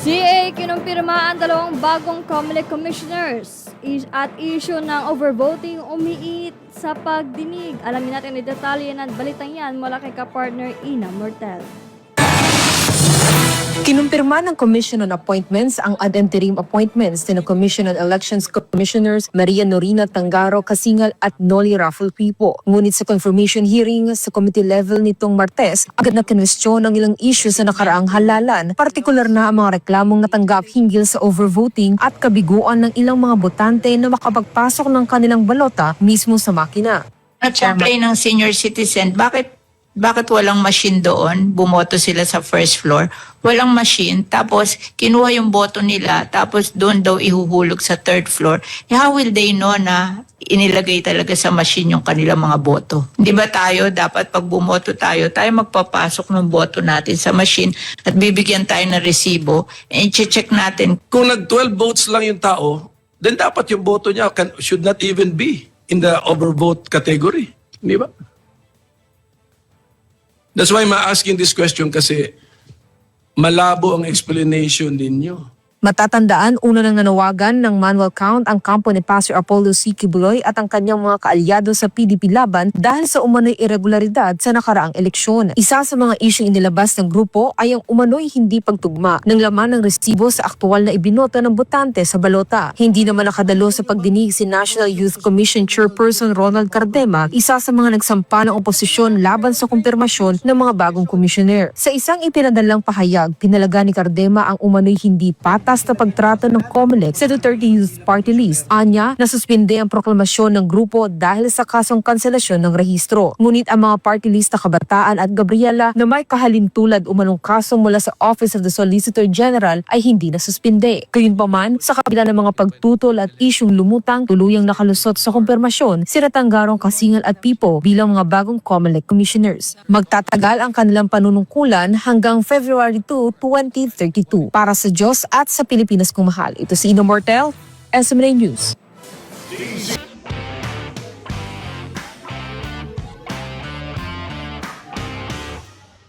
CA kinumpirma ang dalawang bagong COMELEC commissioners is at issue ng overvoting umiit sa pagdinig. Alamin natin ang detalye ng balitang yan mula kay kapartner Ina Mortel. Kinumpirma ng Commission on Appointments ang ad interim appointments ni Commission on Elections Commissioners Maria Norina Tangaro Kasingal at Noli Raffle Pipo. Ngunit sa confirmation hearing sa committee level nitong Martes, agad na kinwestiyon ang ilang issues sa nakaraang halalan, partikular na ang mga reklamong natanggap hinggil sa overvoting at kabiguan ng ilang mga botante na makapagpasok ng kanilang balota mismo sa makina. Nag-complain ng senior citizen, bakit bakit walang machine doon? Bumoto sila sa first floor. Walang machine. Tapos, kinuha yung boto nila. Tapos, doon daw ihuhulog sa third floor. Eh, how will they know na inilagay talaga sa machine yung kanilang mga boto? Di ba tayo, dapat pag bumoto tayo, tayo magpapasok ng boto natin sa machine at bibigyan tayo ng resibo. And check natin Kung nag-12 votes lang yung tao, then dapat yung boto niya can, should not even be in the overvote category. Di ba? That's why I'm asking this question kasi malabo ang explanation ninyo. Matatandaan, una nang nanawagan ng manual count ang kampo ni Pastor Apollo C. Kibuloy at ang kanyang mga kaalyado sa PDP laban dahil sa umano'y irregularidad sa nakaraang eleksyon. Isa sa mga isyong inilabas ng grupo ay ang umano'y hindi pagtugma ng laman ng resibo sa aktual na ibinoto ng botante sa balota. Hindi naman nakadalo sa pagdinig si National Youth Commission Chairperson Ronald Cardema, isa sa mga nagsampa ng oposisyon laban sa kumpirmasyon ng mga bagong komisyoner. Sa isang ipinadalang pahayag, pinalaga ni Cardema ang umano'y hindi patas na pagtrato ng COMELEC sa Duterte Youth Party List. Anya, nasuspinde ang proklamasyon ng grupo dahil sa kasong kanselasyon ng rehistro. Ngunit ang mga party list na kabataan at Gabriela na may kahalintulad umanong kaso mula sa Office of the Solicitor General ay hindi nasuspinde. Gayunpaman, sa kabila ng mga pagtutol at isyong lumutang, tuluyang nakalusot sa kumpirmasyon si Ratanggarong Kasingal at Pipo bilang mga bagong COMELEC commissioners. Magtatagal ang kanilang panunungkulan hanggang February 2, 2032. Para sa Diyos at sa Pilipinas kung mahal. Ito si Ino Mortel, SMNA News.